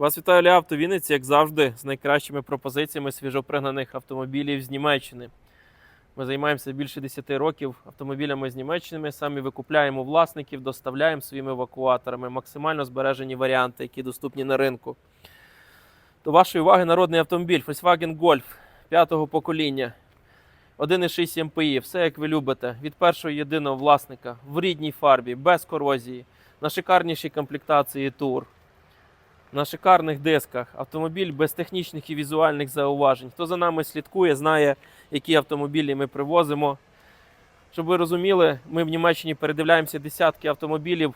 Вас вітаю Ля Авто Вінниці, як завжди, з найкращими пропозиціями свіжопригнаних автомобілів з Німеччини. Ми займаємося більше 10 років автомобілями з Німеччини, самі викупляємо власників, доставляємо своїми евакуаторами, максимально збережені варіанти, які доступні на ринку. До вашої уваги народний автомобіль Volkswagen Golf п'ятого покоління. 1,6 МПІ, все як ви любите, від першого єдиного власника в рідній фарбі, без корозії, на шикарнішій комплектації тур на шикарних дисках. Автомобіль без технічних і візуальних зауважень. Хто за нами слідкує, знає, які автомобілі ми привозимо. Щоб ви розуміли, ми в Німеччині передивляємося десятки автомобілів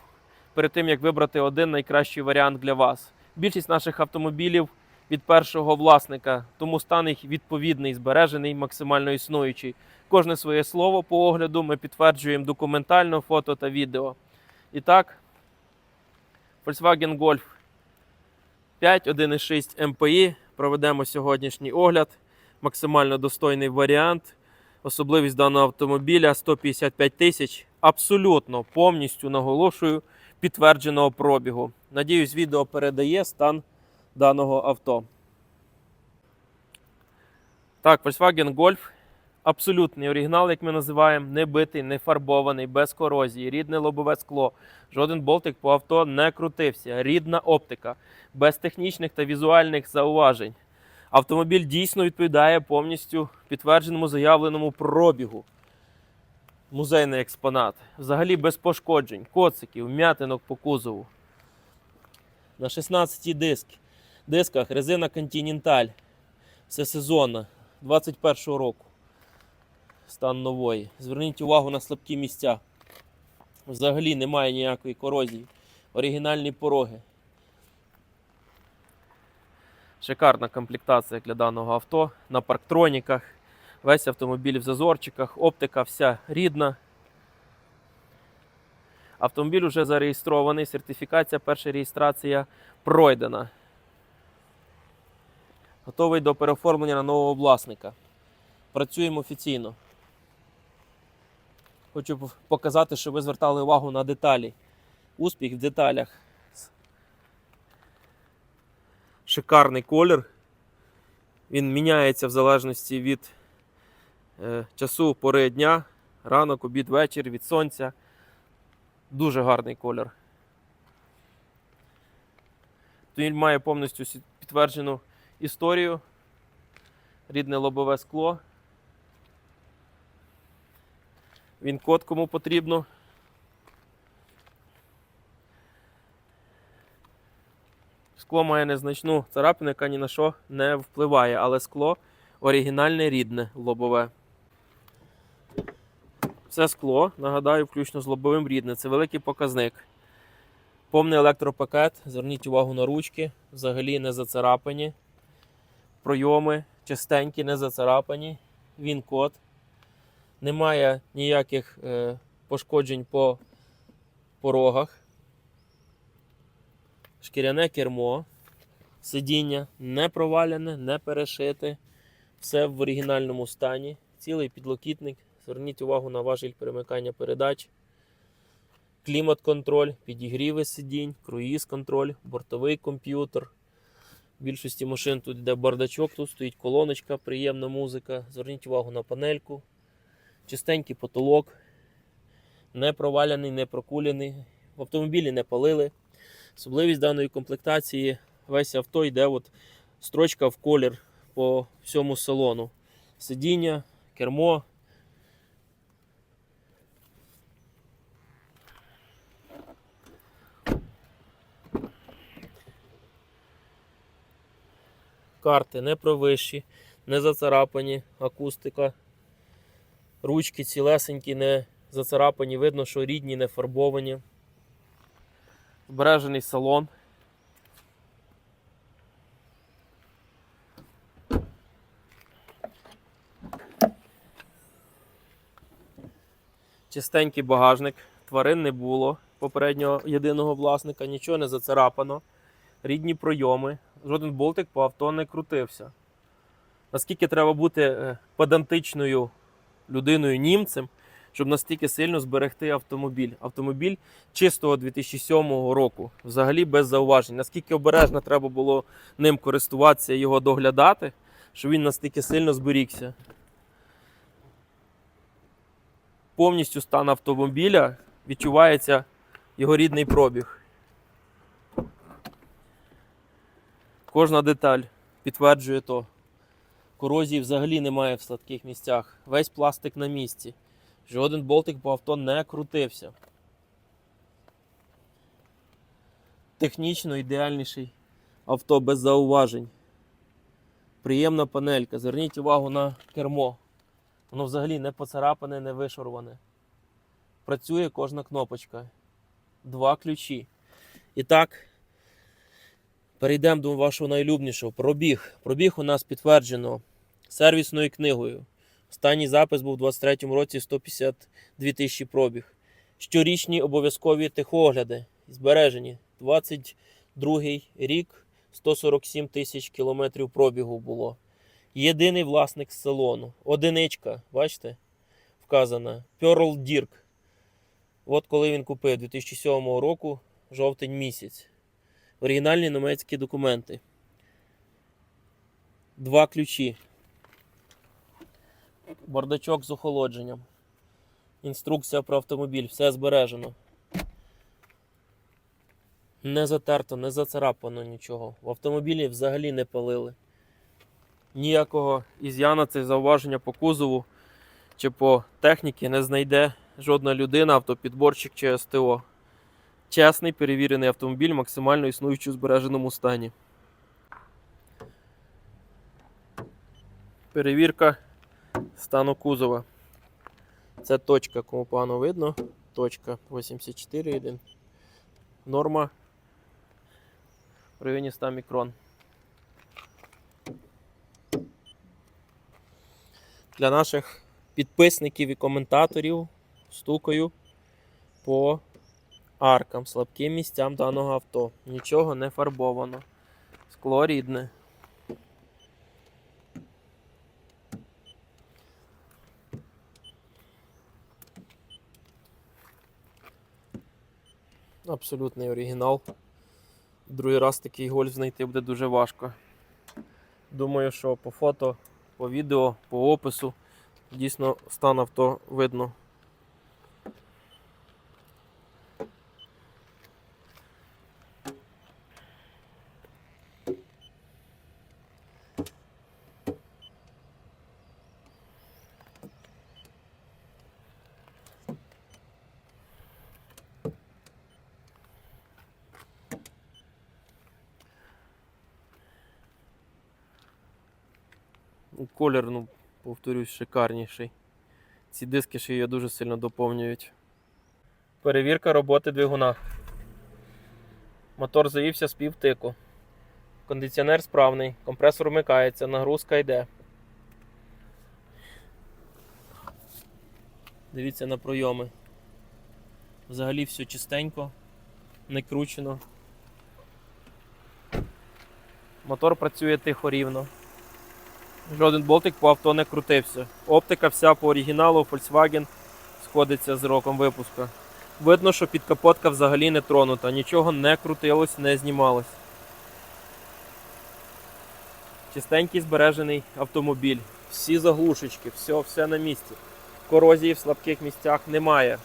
перед тим, як вибрати один найкращий варіант для вас. Більшість наших автомобілів від першого власника, тому стан їх відповідний, збережений, максимально існуючий. Кожне своє слово по огляду ми підтверджуємо документально, фото та відео. І так, Volkswagen Golf 5, 1,6 МПІ. Проведемо сьогоднішній огляд. Максимально достойний варіант. Особливість даного автомобіля 155 тисяч. Абсолютно повністю наголошую підтвердженого пробігу. Надіюсь, відео передає стан даного авто. Так, Volkswagen Golf. Абсолютний оригінал, як ми називаємо, не битий, не фарбований, без корозії, рідне лобове скло. Жоден болтик по авто не крутився. Рідна оптика, без технічних та візуальних зауважень. Автомобіль дійсно відповідає повністю підтвердженому заявленому пробігу. Музейний експонат. Взагалі без пошкоджень, коциків, м'ятинок по кузову. На 16 диск. дисках резина Continental. Все сезонна 21 року. Стан нової. Зверніть увагу на слабкі місця. Взагалі немає ніякої корозії. Оригінальні пороги. Шикарна комплектація для даного авто на парктроніках. Весь автомобіль в зазорчиках, оптика вся рідна. Автомобіль вже зареєстрований, сертифікація, перша реєстрація пройдена. Готовий до переоформлення на нового власника. Працюємо офіційно. Хочу показати, що ви звертали увагу на деталі. Успіх в деталях. Шикарний колір. Він міняється в залежності від е, часу пори дня, ранок, обід, вечір, від сонця. Дуже гарний колір. Він має повністю підтверджену історію. Рідне лобове скло. Він код кому потрібно. Скло має незначну царапину, яка ні на що не впливає, але скло оригінальне рідне лобове. Все скло, нагадаю, включно з лобовим рідне. Це великий показник. Повний електропакет. Зверніть увагу на ручки, взагалі не зацарапані. Пройоми чистенькі, не зацарапані. Він код. Немає ніяких е, пошкоджень по порогах. Шкіряне кермо, сидіння не провалене, не перешите. Все в оригінальному стані. Цілий підлокітник. Зверніть увагу на важіль перемикання передач. Клімат-контроль, підігріви сидінь, круїз-контроль, бортовий комп'ютер. В більшості машин тут йде бардачок, тут стоїть колоночка, приємна музика. Зверніть увагу на панельку. Чистенький потолок. Не проваляний, не прокулений. В автомобілі не палили. Особливість даної комплектації весь авто йде от строчка в колір по всьому салону. Сидіння, кермо. Карти не провищі, не зацарапані, акустика. Ручки цілесенькі, не зацарапані, видно, що рідні, не фарбовані. Збережений салон. Чистенький багажник, тварин не було попереднього єдиного власника, нічого не зацарапано. Рідні пройоми, жоден болтик по авто не крутився. Наскільки треба бути е, педантичною людиною німцем, щоб настільки сильно зберегти автомобіль. Автомобіль чистого 2007 року, взагалі без зауважень. Наскільки обережно треба було ним користуватися і його доглядати, що він настільки сильно зберігся. Повністю стан автомобіля відчувається його рідний пробіг. Кожна деталь підтверджує то. Корозії взагалі немає в слабких місцях. Весь пластик на місці. Жоден болтик по авто не крутився. Технічно ідеальніший авто без зауважень. Приємна панелька. Зверніть увагу на кермо. Воно взагалі не поцарапане, не вишаруване. Працює кожна кнопочка. Два ключі. І так, перейдемо до вашого найлюбнішого. Пробіг. Пробіг у нас підтверджено сервісною книгою. Останній запис був у 23-му році 152 тисячі пробіг. Щорічні обов'язкові техогляди збережені. 22-й рік 147 тисяч кілометрів пробігу було. Єдиний власник салону. Одиничка, бачите? Вказана. Pearl Dirk. От коли він купив 2007 року, жовтень місяць. Оригінальні німецькі документи. Два ключі. Бардачок з охолодженням. Інструкція про автомобіль. Все збережено. Не затерто, не зацарапано нічого. В автомобілі взагалі не палили. Ніякого із'яна це зауваження по кузову чи по техніці не знайде жодна людина, автопідборщик чи СТО. Чесний перевірений автомобіль, максимально існуючий у збереженому стані. Перевірка стану кузова. Це точка, кому погано видно. Точка 84,1. Норма в районі 100 мікрон. Для наших підписників і коментаторів стукаю по аркам, слабким місцям даного авто. Нічого не фарбовано. Скло рідне. Абсолютний оригінал. Другий раз такий гольф знайти буде дуже важко. Думаю, що по фото, по відео, по опису дійсно стан авто видно. Колір, ну, повторюсь, шикарніший. Ці диски ще її дуже сильно доповнюють. Перевірка роботи двигуна. Мотор завівся з півтику. Кондиціонер справний, компресор вмикається, нагрузка йде. Дивіться на пройоми. Взагалі все чистенько, не кручено. Мотор працює тихо рівно. Жоден болтик по авто не крутився. Оптика вся по оригіналу Volkswagen сходиться з роком випуска. Видно, що підкапотка взагалі не тронута, нічого не крутилось, не знімалось. Чистенький збережений автомобіль. Всі заглушечки, все, все на місці. Корозії в слабких місцях немає.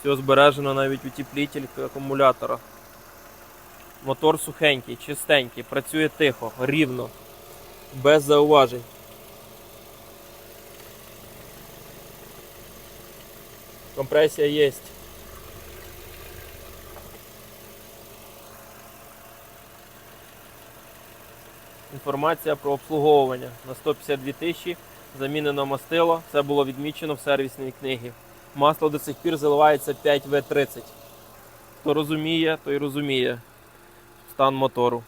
Все збережено навіть утеплитель акумулятора. Мотор сухенький, чистенький, працює тихо, рівно, без зауважень. Компресія є. Інформація про обслуговування на 152 тисячі замінено мастило. Це було відмічено в сервісній книгі. Масло до сих пір заливається 5В30. Хто розуміє, той розуміє стан мотору.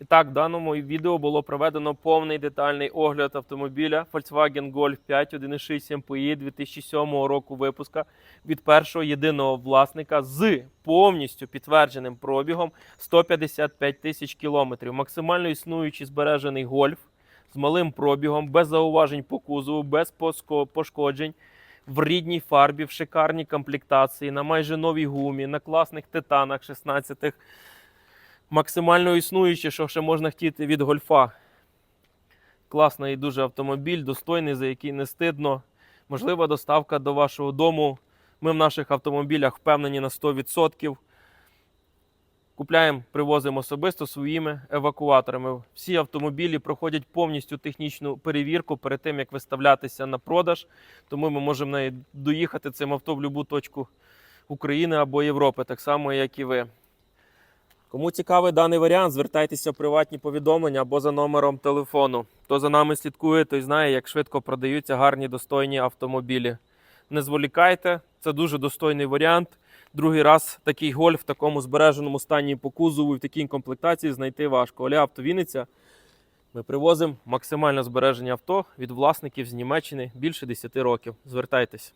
І так, в даному відео було проведено повний детальний огляд автомобіля Volkswagen Golf 5 1.6 MPI 2007 року випуска від першого єдиного власника з повністю підтвердженим пробігом 155 тисяч кілометрів. Максимально існуючий збережений гольф з малим пробігом, без зауважень по кузову, без пошкоджень. В рідній фарбі, в шикарній комплектації, на майже новій гумі, на класних титанах 16-х. Максимально існуюче, що ще можна хотіти від гольфа. Класний дуже автомобіль, достойний, за який не стидно. Можлива доставка до вашого дому. Ми в наших автомобілях впевнені на 100%. Купляємо, привозимо особисто своїми евакуаторами. Всі автомобілі проходять повністю технічну перевірку перед тим, як виставлятися на продаж. Тому ми можемо доїхати цим авто в будь-яку точку України або Європи, так само, як і ви. Кому цікавий даний варіант, звертайтеся в приватні повідомлення або за номером телефону. Хто за нами слідкує, той знає, як швидко продаються гарні достойні автомобілі. Не зволікайте, це дуже достойний варіант. Другий раз такий гольф в такому збереженому стані по кузову і в такій комплектації знайти важко. Оля Авто Вінниця. Ми привозимо максимально збереження авто від власників з Німеччини більше 10 років. Звертайтесь.